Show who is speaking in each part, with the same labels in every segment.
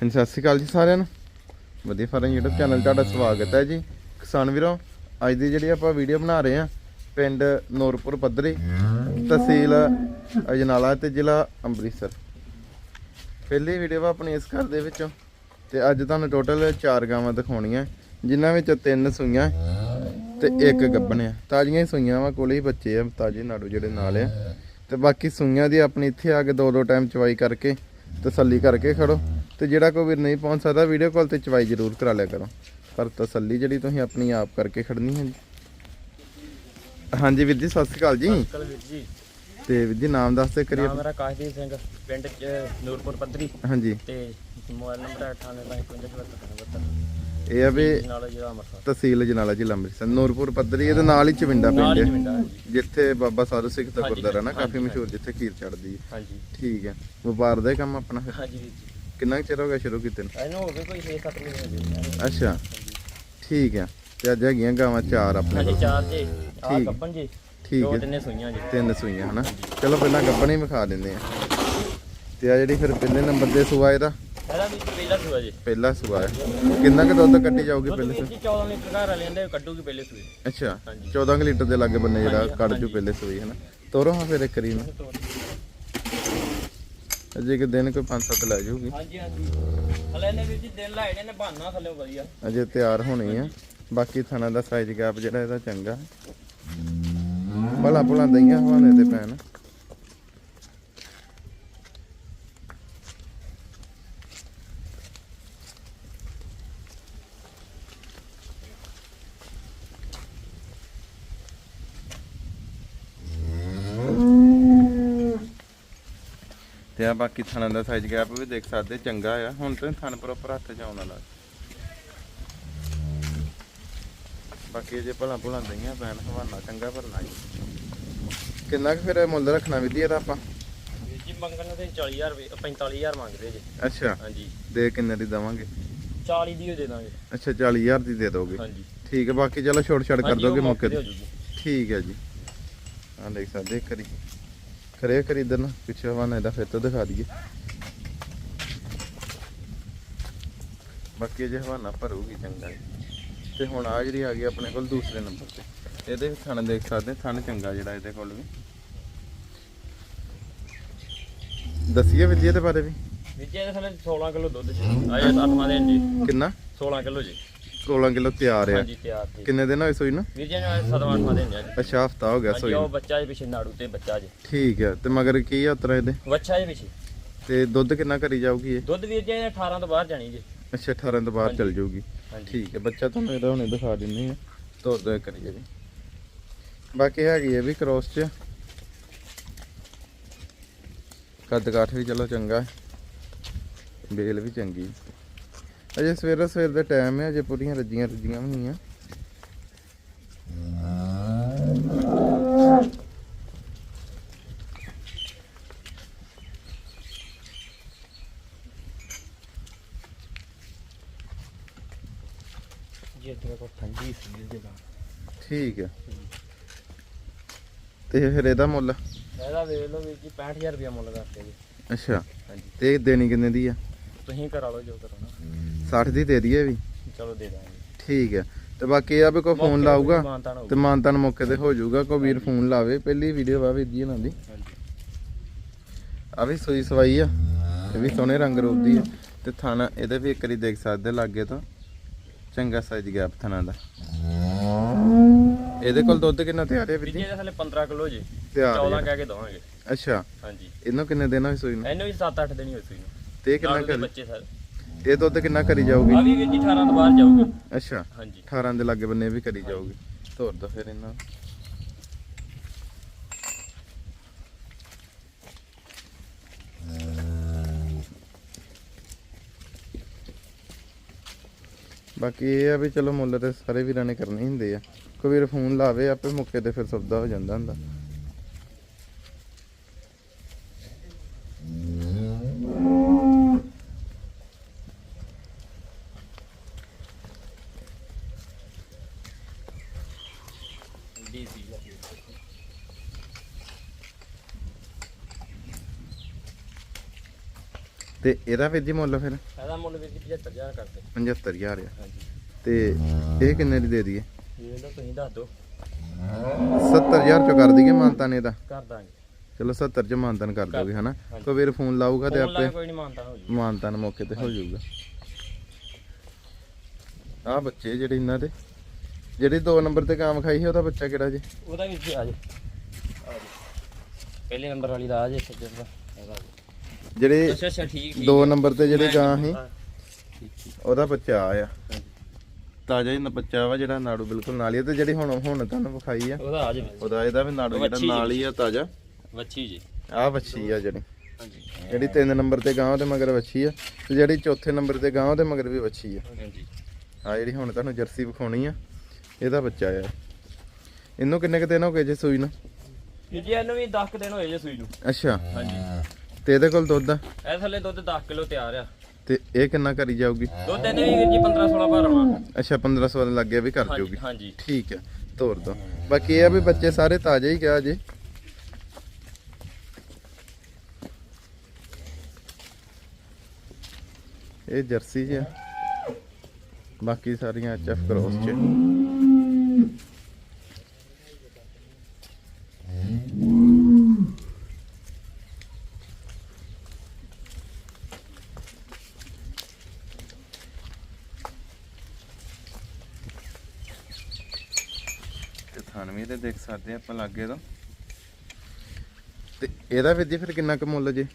Speaker 1: ਹਾਂਜੀ, ਸਤਿ ਸ਼੍ਰੀ ਅਕਾਲ ਜੀ ਸਾਰਿਆਂ ਨੂੰ। ਵਧੀਆ ਫਾਰਮ YouTube ਚੈਨਲ ਤੁਹਾਡਾ ਸਵਾਗਤ ਹੈ ਜੀ। ਕਿਸਾਨ ਵੀਰੋ, ਅੱਜ ਦੀ ਜਿਹੜੀ ਆਪਾਂ ਵੀਡੀਓ ਬਣਾ ਰਹੇ ਆ ਪਿੰਡ ਨੂਰਪੁਰ ਪੱਧਰੀ ਤਹਿਸੀਲ ਅਜਨਾਲਾ ਤੇ ਜ਼ਿਲ੍ਹਾ ਅੰਮ੍ਰਿਤਸਰ। ਪਹਿਲੀ ਵੀਡੀਓ ਵਾ ਆਪਣੀ ਇਸ ਘਰ ਦੇ ਵਿੱਚੋਂ, ਤੇ ਅੱਜ ਤੁਹਾਨੂੰ ਟੋਟਲ 4 ਗਾਵਾਂ ਦਿਖਾਉਣੀਆਂ, ਜਿਨ੍ਹਾਂ ਵਿੱਚ ਤਿੰਨ ਸੂਈਆਂ ਤੇ ਇੱਕ ਗੱਬਣ ਆ ਤਾਜ਼ੀਆਂ ਹੀ ਸੂਈਆਂ ਵਾ, ਕੋਲੇ ਹੀ ਬੱਚੇ ਆ, ਤਾਜ਼ੇ ਨਾੜੂ ਜਿਹੜੇ ਨਾਲ ਆ। ਤੇ ਬਾਕੀ ਸੂਈਆਂ ਦੀ ਆਪਣੀ ਇੱਥੇ ਆ ਕੇ ਦੋ ਦੋ ਟਾਈਮ ਚਵਾਈ ਕਰਕੇ, ਤਸੱਲੀ ਕਰਕੇ ਖੜੋ। ਤੇ ਜਿਹੜਾ ਕੋਈ ਵੀਰ ਨਹੀਂ ਪਹੁੰਚ ਸਕਦਾ ਵੀਡੀਓ ਕਾਲ ਤੇ ਚਵਾਈ ਜ਼ਰੂਰ ਕਰਾ ਲਿਆ ਕਰੋ। ਪਰ ਤਸੱਲੀ ਜਿਹੜੀ ਤੁਸੀਂ ਆਪਣੀ ਆਪ ਕਰਕੇ ਖੜਨੀ ਹੈ ਜੀ। ਹਾਂਜੀ ਵੀਰ ਜੀ ਸਤਿ ਸ਼੍ਰੀ ਅਕਾਲ ਜੀ।
Speaker 2: ਕਲ ਵੀਰ ਜੀ।
Speaker 1: ਤੇ ਵੀਰ ਜੀ ਨਾਮ ਦੱਸ ਤੇ ਕਰੀਏ
Speaker 2: ਨਾਮ ਮੇਰਾ ਕਾਸ਼ਦੀਪ ਸਿੰਘ ਪਿੰਡ ਚ ਨੂਰਪੁਰ ਪੱਧਰੀ।
Speaker 1: ਹਾਂਜੀ।
Speaker 2: ਤੇ ਮੋਬਾਈਲ ਨੰਬਰ 985577
Speaker 1: ਇਹ ਆ ਵੀ ਤਹਿਸੀਲ ਜਨਾਲਾ ਜ਼ਿਲ੍ਹਾ ਅੰਮ੍ਰਿਤਸਰ। ਨੂਰਪੁਰ ਪੱਧਰੀ ਇਹਦੇ ਨਾਲ ਹੀ ਚਵਿੰਡਾ ਪਿੰਡ ਹੈ। ਜਿੱਥੇ ਬਾਬਾ ਸਾਧੂ ਸਿੰਘ ਦਾ ਗੁਰਦੁਆਰਾ ਨਾ ਕਾਫੀ ਮਸ਼ਹੂਰ ਜਿੱਥੇ ਖੀਰ ਚੜਦੀ ਹੈ।
Speaker 2: ਹਾਂਜੀ।
Speaker 1: ਠੀਕ ਹੈ। ਵਪਾਰ ਦਾ ਕੰਮ ਆਪਣਾ
Speaker 2: ਹਾਂਜੀ ਵੀਰ ਜੀ।
Speaker 1: ਕਿੰਨਾ ਕੁ ਚਿਰ ਹੋ ਗਿਆ ਸ਼ੁਰੂ ਕੀਤੇ ਨੂੰ?
Speaker 2: ਇਹਨੂੰ ਹੋ ਗਏ ਕੋਈ 6-7 ਮਹੀਨੇ ਹੋ ਗਏ।
Speaker 1: ਅੱਛਾ। ਠੀਕ ਹੈ ਤੇ ਅੱਜ ਹੈਗੀਆਂ ਗਾਵਾਂ ਚਾਰ ਆਪਣੇ
Speaker 2: ਹਾਂਜੀ
Speaker 1: ਕੋਲ।
Speaker 2: ਚਾਰ ਜੀ। ਆ
Speaker 1: ਠੀਕ।
Speaker 2: ਕੱਪਨ ਜੀ।
Speaker 1: ਠੀਕ
Speaker 2: ਦੋ
Speaker 1: ਹੈ
Speaker 2: ਤਿੰਨੇ ਸੂਈਆਂ ਜੀ।
Speaker 1: ਤਿੰਨ ਸੂਈਆਂ ਹਨਾ? ਚਲੋ ਪਹਿਲਾਂ ਗੱਬਣ ਹੀ ਵਿਖਾ ਦਿੰਦੇ ਆ। ਤੇ ਆ ਜਿਹੜੀ ਫਿਰ ਪਹਿਲੇ ਨੰਬਰ ਦੇ ਸੂਆ ਇਹਦਾ?
Speaker 2: ਇਹਦਾ ਵੀ ਪਹਿਲਾ ਸੂਆ ਜੀ।
Speaker 1: ਪਹਿਲਾ ਸੂਆ ਹੈ। ਕਿੰਨਾ ਕੁ ਦੁੱਧ ਕੱਢੀ ਜਾਊਗੀ
Speaker 2: ਦੁੱਧ
Speaker 1: ਪਹਿਲੇ
Speaker 2: ਵੀਰ
Speaker 1: ਸੂਏ?
Speaker 2: ਜੀ 14 ਲੀਟਰ ਘਰ ਵਾਲਿਆਂ ਦੇ ਕੱਢੂਗੀ ਪਹਿਲੇ ਸੂਏ।
Speaker 1: ਅੱਛਾ।
Speaker 2: ਹਾਂਜੀ।
Speaker 1: 14 ਕੁ ਲੀਟਰ ਦੇ ਲਾਗੇ ਬੰਨੇ ਜਿਹੜਾ ਕੱਢ ਜੂ। ਪਹਿਲੇ ਸੂਈ ਹਨਾ? ਤੋਰੋ ਹਾਂ ਫਿਰ ਇੱਕ ਰੀ ਨੂੰ ਅਜੇ ਕਿ ਦਿਨ ਕੋਈ 5-7 ਲੈ ਜਾਊਗੀ।
Speaker 2: ਹਾਂਜੀ ਹਾਂਜੀ। ਹਲੇ ਨੇ ਵੀਰ ਜੀ ਦਿਨ ਲਾਏ ਨੇ ਬਹਾਨਾ ਥੱਲੇ ਵਧੀਆ।
Speaker 1: ਅਜੇ ਤਿਆਰ ਹੋਣੀ ਆ। ਬਾਕੀ ਥਣਾ ਦਾ ਸਾਈਜ਼ ਗੈਪ ਜਿਹੜਾ ਇਹਦਾ ਚੰਗਾ। ਭਲਾ ਭਲਾ ਦਈਆਂ ਹਵਾਨੇ ਤੇ ਪੈਣ ਤੇ ਆ ਬਾਕੀ ਥਣਾ ਦਾ ਸਾਈਜ਼ ਗੈਪ ਵੀ ਦੇਖ ਸਕਦੇ ਚੰਗਾ ਆ। ਹੁਣ ਤੇ ਥਣ ਪ੍ਰੋਪਰ ਹੱਥ ਚ ਆਉਣ ਵਾਲਾ। ਬਾਕੀ ਜੇ ਭਲਾ ਭੁਲਾ ਦਈਆਂ ਪੈਣ ਹਵਾਨਾ ਚੰਗਾ ਭਰਨਾ ਜੀ। ਕਿੰਨਾ ਕੁ ਫਿਰ ਮੁੱਲ ਰੱਖਣਾ ਵਿਧੀ ਇਹਦਾ ਆਪਾਂ?
Speaker 2: ਜੀ ਮੰਗਣ ਦੇ 40000 ਰੁਪਏ 45000 ਮੰਗਦੇ ਜੀ।
Speaker 1: ਅੱਛਾ।
Speaker 2: ਹਾਂਜੀ।
Speaker 1: ਦੇ ਕਿੰਨੇ ਦੀ ਦਵਾਂਗੇ?
Speaker 2: 40 ਦੀ ਹੋ ਦੇ ਦਾਂਗੇ।
Speaker 1: ਅੱਛਾ 40000 ਦੀ ਦੇ ਦੋਗੇ।
Speaker 2: ਹਾਂਜੀ।
Speaker 1: ਠੀਕ ਹੈ ਬਾਕੀ ਚਲੋ ਛੋਟ ਛੜ ਕਰ ਦੋਗੇ ਮੌਕੇ
Speaker 2: ਤੇ ਹੋ
Speaker 1: ਠੀਕ ਹੈ ਜੀ। ਆ ਦੇਖ ਸਕਦੇ ਇੱਕ ਕਰੀ ਕਰੇ ਨਾ ਪਿੱਛੇ ਹਵਾਨਾ ਇਹਦਾ ਫਿਰ ਤੋਂ ਦਿਖਾ ਦਈਏ। ਬਾਕੀ ਜੇ ਹਵਾਨਾ ਭਰੂਗੀ ਚੰਗਾ। ਤੇ ਹੁਣ ਆ ਜਿਹੜੀ ਆ ਗਈ ਆਪਣੇ ਕੋਲ ਦੂਸਰੇ ਨੰਬਰ ਤੇ। ਇਹਦੇ ਵੀ ਥਣ ਦੇਖ ਸਕਦੇ ਥਣ ਚੰਗਾ ਜਿਹੜਾ ਇਹਦੇ ਕੋਲ ਵੀ। ਦੱਸੀਏ ਵੀ ਜੀ ਇਹਦੇ ਬਾਰੇ ਵੀ।
Speaker 2: ਜੀ ਇਹਦੇ ਥੱਲੇ 16 ਕਿਲੋ ਦੁੱਧ ਜੀ ਆਏ 8ਵਾਂ ਦਿਨ ਜੀ
Speaker 1: ਕਿੰਨਾ?
Speaker 2: 16 ਕਿਲੋ ਜੀ।
Speaker 1: 16 ਕਿਲੋ ਤਿਆਰ ਆ।
Speaker 2: ਹਾਂਜੀ ਤਿਆਰ ਜੀ
Speaker 1: ਕਿੰਨੇ ਦਿਨ ਹੋਏ ਸੋਈ ਨੂੰ?
Speaker 2: ਵੀਰ ਜੀ ਨੇ 7ਵਾਂ 8ਵਾਂ ਦਿਨ ਜੀ।
Speaker 1: ਅੱਛਾ ਹਫਤਾ ਹੋ ਗਿਆ
Speaker 2: ਹਾਂਜੀ
Speaker 1: ਸੋਈ
Speaker 2: ਉਹ
Speaker 1: ਨੂੰ।
Speaker 2: ਬੱਚਾ ਜੀ ਪਿੱਛੇ ਨਾੜੂ ਤੇ ਬੱਚਾ ਜੀ।
Speaker 1: ਠੀਕ ਹੈ ਤੇ ਮਗਰ ਕੀ ਆ ਉਤਰਾ ਇਹਦੇ?
Speaker 2: ਬੱਚਾ ਜੀ ਪਿੱਛੇ।
Speaker 1: ਤੇ ਦੁੱਧ ਕਿੰਨਾ ਕਰੀ ਜਾਊਗੀ ਇਹ?
Speaker 2: ਦੁੱਧ ਵੀਰ ਜੀ ਇਹਨੇ 18 ਤੋਂ ਬਾਹਰ ਜਾਣੀ ਜੀ।
Speaker 1: ਅੱਛਾ 18 ਤੋਂ ਬਾਅਦ। ਚੱਲ ਜਾਊਗੀ।
Speaker 2: ਹਾਂਜੀ।
Speaker 1: ਠੀਕ ਹੈ ਬੱਚਾ ਤੁਹਾਨੂੰ ਇਹਦਾ ਹੁਣੇ ਦਿਖਾ ਦਿੰਨੇ ਆ। ਤੋਰ ਦੋ ਕਰੀਏ ਜੀ ਬਾਕੀ ਹੈਗੀ ਹੈ ਵੀ ਕ੍ਰੋਸ ਚ। ਕੱਦ ਕਾਠ ਵੀ ਚਲੋ ਚੰਗਾ। ਹੈ। ਬੇਲ ਵੀ ਚੰਗੀ। ਅਜੇ ਸਵੇਰੇ ਸਵੇਰ ਦੇ ਟਾਈਮ ਹੈ ਅਜੇ ਪੂਰੀਆਂ ਰੱਜੀਆਂ ਰੱਜੀਆਂ ਵੀ ਨਹੀਂ ਆ
Speaker 2: ਜੀ ਤੇਰੇ ਕੋਲ ਠੰਡੀ ਸੀ ਜਗ੍ਹਾ
Speaker 1: ਠੀਕ ਹੈ ਤੇ ਫਿਰ ਇਹਦਾ ਮੁੱਲ?
Speaker 2: ਇਹਦਾ ਵੇਖ ਲਓ ਵੀਰ ਜੀ 65000 ਰੁਪਇਆ ਮੁੱਲ ਕਰਦੇ ਜੀ।
Speaker 1: ਅੱਛਾ।
Speaker 2: ਹਾਂਜੀ।
Speaker 1: ਤੇ ਇਹ ਦੇਣੀ ਕਿੰਨੇ ਦੀ ਆ?
Speaker 2: ਤੁਸੀਂ ਕਰਾ ਲਓ ਜੋ ਕਰਨਾ।
Speaker 1: 60 ਦੀ ਦੇ ਦਈਏ ਵੀ।
Speaker 2: ਚਲੋ ਦੇ ਦਾਂਗੇ।
Speaker 1: ਠੀਕ ਹੈ। ਤੇ ਬਾਕੀ ਇਹ ਆ ਵੀ ਕੋਈ ਫੋਨ
Speaker 2: ਤੇ
Speaker 1: ਲਾਊਗਾ। ਤੇ ਮਾਨਤਾਨ ਮੌਕੇ ਤੇ ਹੋ ਜਾਊਗਾ ਕੋਈ ਵੀਰ ਫੋਨ ਲਾਵੇ। ਪਹਿਲੀ ਵੀਡੀਓ ਵਾ ਵੀਰ ਜੀ ਇਹਨਾਂ ਦੀ। ਆ ਵੀ ਸੂਈ ਸਵਾਈ ਆ ਇਹ ਵੀ ਸੋਹਣੇ ਰੰਗ ਰੂਪ ਦੀ ਆ। ਤੇ ਥਾਣਾ ਇਹਦੇ ਵੀ ਇੱਕ ਵਾਰੀ ਦੇਖ ਸਕਦੇ ਲਾਗੇ ਤੋਂ। ਚੰਗਾ ਸਾਈਜ਼ ਗੈਪ ਥਾਣਾ ਦਾ। ਇਹਦੇ ਕੋਲ ਦੁੱਧ ਕਿੰਨਾ ਤਿਆਰ ਹੈ ਵੀਰ
Speaker 2: ਜੀ? ਇਹਦੇ ਥੱਲੇ 15 ਕਿਲੋ ਜੀ।
Speaker 1: ਤਿਆਰ
Speaker 2: 14
Speaker 1: ਹੈ
Speaker 2: ਕਹਿ ਕੇ ਦਵਾਂਗੇ।
Speaker 1: ਅੱਛਾ।
Speaker 2: ਹਾਂਜੀ।
Speaker 1: ਇਹਨੂੰ ਕਿੰਨੇ ਦਿਨ ਹੋਏ ਸੂਈ ਨੂੰ?
Speaker 2: ਇਹਨੂੰ ਵੀ 7-8 ਦਿਨ ਹੋਏ ਸੀ
Speaker 1: ਤੇ ਇਹ ਕਿੰਨਾ ਕਰ
Speaker 2: ਬੱਚੇ ਸਰ।
Speaker 1: ਇਹ ਦੁੱਧ ਕਿੰਨਾ ਕਰੀ ਜਾਊਗੀ?
Speaker 2: ਆ ਵੀ ਵੀਰ ਜੀ 18 ਤੋਂ ਬਾਹਰ ਜਾਊਗਾ।
Speaker 1: ਅੱਛਾ
Speaker 2: ਹਾਂਜੀ।
Speaker 1: 18 ਦੇ ਲਾਗੇ ਬੰਨੇ ਵੀ ਕਰੀ ਜਾਊਗੀ। ਤੋਰ ਦੋ ਫਿਰ ਇਹਨਾਂ। ਬਾਕੀ ਇਹ ਆ ਵੀ ਚਲੋ ਮੁੱਲ ਤੇ ਸਾਰੇ ਵੀਰਾਂ ਨੇ ਕਰਨੇ ਹੁੰਦੇ ਆ। ਕੋਈ ਵੀਰ ਫੋਨ ਲਾਵੇ ਆਪੇ ਮੁੱਕੇ ਤੇ ਫਿਰ ਸੌਦਾ ਹੋ ਜਾਂਦਾ ਹੁੰਦਾ। ਤੇ ਇਹਦਾ ਵੀਰ ਜੀ ਮੁੱਲ ਫਿਰ?
Speaker 2: ਇਹਦਾ ਮੁੱਲ ਵੀਰ ਜੀ 75000 ਕਰਦੇ
Speaker 1: 75000 ਆ।
Speaker 2: ਹਾਂਜੀ।
Speaker 1: ਤੇ ਇਹ ਕਿੰਨੇ ਦੀ ਦੇ ਦਈਏ?
Speaker 2: ਇਹ ਲੋ ਤੁਸੀਂ ਦੱਸ ਦਿਓ।
Speaker 1: 70000 ਚ ਕਰ ਦਈਏ ਮਾਨਤਾਨ ਇਹਦਾ?
Speaker 2: ਕਰ ਦਾਂਗੇ।
Speaker 1: ਚਲੋ 70 ਚ ਮਾਨਤਾਨ ਕਰ ਦੋਗੇ ਹਨਾ। ਕੋਈ ਵੀਰ ਫੋਨ ਲਾਊਗਾ ਤੇ ਆਪੇ
Speaker 2: ਕੇ ਕੋਈ ਨਹੀਂ ਮੰਨਦਾ ਹੋ ਜੀ
Speaker 1: ਮਾਨਤਾਨ ਮੌਕੇ ਤੇ ਹੋ ਜਾਊਗਾ ਆ ਬੱਚੇ ਜਿਹੜੇ ਇਹਨਾਂ ਦੇ। ਜਿਹੜੀ 2 ਨੰਬਰ ਤੇ ਕਾਮ ਖਾਈ ਸੀ ਉਹਦਾ ਬੱਚਾ ਕਿਹੜਾ ਜੀ?
Speaker 2: ਉਹਦਾ ਵੀ ਜੀ ਆ ਜੀ ਪਹਿਲੇ ਨੰਬਰ ਵਾਲੀ ਦਾ ਆ ਜੇ ਸੱਜਣ ਦਾ ਇਹਦਾ ਆ ਜੀ।
Speaker 1: ਜਿਹੜੇ
Speaker 2: ਅੱਛਾ ਅੱਛਾ ਠੀਕ ਠੀਕ
Speaker 1: 2 ਨੰਬਰ ਤੇ ਜਿਹੜੇ ਗਾਂ ਸੀ
Speaker 2: ਹਾਂ, ਠੀਕ ਠੀਕ।
Speaker 1: ਉਹਦਾ ਬੱਚਾ ਆ। ਤਾਜ਼ਾ ਹੀ ਨ- ਬੱਚਾ ਵਾ ਜਿਹੜਾ ਨਾੜੂ ਬਿਲਕੁਲ ਨਾਲ ਹੀ ਆ ਤੇ ਜਿਹੜੀ ਹੁਣ ਹੁਣ ਤੁਹਾਨੂੰ ਵਿਖਾਈ ਆ।
Speaker 2: ਉਹਦਾ ਆ ਜੇ।
Speaker 1: ਉਹਦਾ ਇਹਦਾ ਵੀ ਨਾੜੂ ਜਿਹੜਾ ਨਾਲ ਹੀ ਆ ਤਾਜ਼ਾ।
Speaker 2: ਵੱਛੀ ਜੀ।
Speaker 1: ਆ ਵੱਛੀ ਆ ਜਿਹੜੀ।
Speaker 2: ਹਾਂਜੀ।
Speaker 1: ਜਿਹੜੀ 3 ਨੰਬਰ ਤੇ ਗਾਂ ਉਹਦੇ ਮਗਰ ਵੱਛੀ ਆ। ਤੇ ਜਿਹੜੀ ਚੌਥੇ ਨੰਬਰ ਤੇ ਗਾਂ ਉਹਦੇ ਮਗਰ ਵੀ ਵੱਛੀ ਆ।
Speaker 2: ਹਾਂਜੀ।
Speaker 1: ਆ ਜਿਹੜੀ ਹੁਣ ਤੁਹਾਨੂੰ ਜਰਸੀ ਵਿਖਾਉਣੀ ਆ। ਇਹਦਾ ਬੱਚਾ ਆ ਇਹਨੂੰ ਕਿੰਨੇ ਕੁ ਦਿਨ ਹੋ ਗਏ ਜੇ ਸੂਈ ਨੂੰ?
Speaker 2: ਜੀ ਜੀ ਇਹਨੂੰ ਵੀ 10 ਦਿਨ ਹੋਏ ਜੇ ਸੂਈ ਨੂੰ।
Speaker 1: ਅੱਛਾ।
Speaker 2: ਹਾਂਜੀ।
Speaker 1: ਤੇ ਇਹਦੇ ਕੋਲ ਦੁੱਧ ਆ?
Speaker 2: ਇਹ ਥੱਲੇ ਦੁੱਧ 10 ਕਿਲੋ ਤਿਆਰ ਆ।
Speaker 1: ਤੇ ਇਹ ਕਿੰਨਾ ਕਰੀ ਜਾਊਗੀ?
Speaker 2: ਦੁੱਧ ਇਹਨੇ ਵੀ ਵੀਰ ਜੀ 15 16 ਭਰ ਆਉਣਾ
Speaker 1: ਅੱਛਾ 1500 ਦੇ ਲੱਗੇ ਵੀ ਕਰ ਜਾਊਗੀ।
Speaker 2: ਹਾਂਜੀ।
Speaker 1: ਠੀਕ ਆ ਤੋਰ ਦੋ। ਬਾਕੀ ਇਹ ਆ ਵੀ ਬੱਚੇ ਸਾਰੇ ਤਾਜ਼ੇ ਹੀ ਗਿਆ ਜੇ। ਇਹ ਜਰਸੀ ਜੀ ਬਾਕੀ ਸਾਰੀਆਂ ਐਚਐਫ ਕ੍ਰੋਸ ਚ ਤੇ ਥਾਨਵੀਂ ਤੇ ਦੇਖ ਸਕਦੇ ਆ ਆਪਾਂ ਲਾਗੇ ਤੋਂ। ਤੇ ਇਹਦਾ ਵੀ ਜੀ ਫਿਰ ਕਿੰਨਾ ਕੁ ਮੁੱਲ ਜੇ?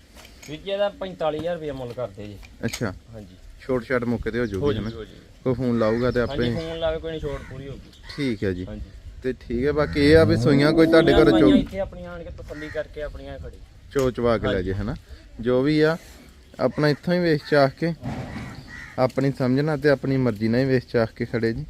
Speaker 2: ਵੀਰ ਜੀ ਇਹਦਾ 45000 ਰੁਪਏ ਮੁੱਲ ਕਰਦੇ ਜੀ।
Speaker 1: ਅੱਛਾ।
Speaker 2: ਹਾਂਜੀ।
Speaker 1: ਛੋਟ ਛਾਟ ਮੁੱਕੇ ਤੇ ਹੋ
Speaker 2: ਹੋ
Speaker 1: ਜਾਊਗੀ
Speaker 2: ਜੀ
Speaker 1: ਹਨਾ
Speaker 2: ਹੋ ਜੀ
Speaker 1: ਕੋਈ ਫੋਨ ਲਾਊਗਾ ਤੇ
Speaker 2: ਹਾਂਜੀ
Speaker 1: ਆਪੇ
Speaker 2: ਫੋਨ ਲਾ ਕੇ ਕੋਈ ਨਹੀਂ ਛੋਟ ਪੂਰੀ ਹੋਊਗੀ।
Speaker 1: ਠੀਕ ਹੈ ਜੀ।
Speaker 2: ਹਾਂਜੀ।
Speaker 1: ਤੇ ਠੀਕ ਹੈ ਬਾਕੀ ਇਹ ਆ ਵੀ ਸੋਈਆਂ ਕੋਈ ਤੁਹਾਡੇ ਘਰ ਚੋ
Speaker 2: ਇੱਥੇ ਆਪਣੀਆਂ ਆਣ ਕੇ ਤਸੱਲੀ ਕਰਕੇ ਆਪਣੀਆਂ ਖੜੀ।
Speaker 1: ਚੋ ਚਵਾ ਕੇ ਲੈ ਜੇ ਹਨਾ? ਜੋ ਵੀ ਆ ਆਪਣਾ ਇੱਥੋਂ ਹੀ ਵੇਚ ਚਾਖ ਕੇ ਆਪਣੀ ਸਮਝਣਾ ਤੇ ਆਪਣੀ ਮਰਜ਼ੀ ਨਾਲ ਹੀ ਵੇਚ ਚਾਖ ਕੇ ਖੜੇ ਜੀ।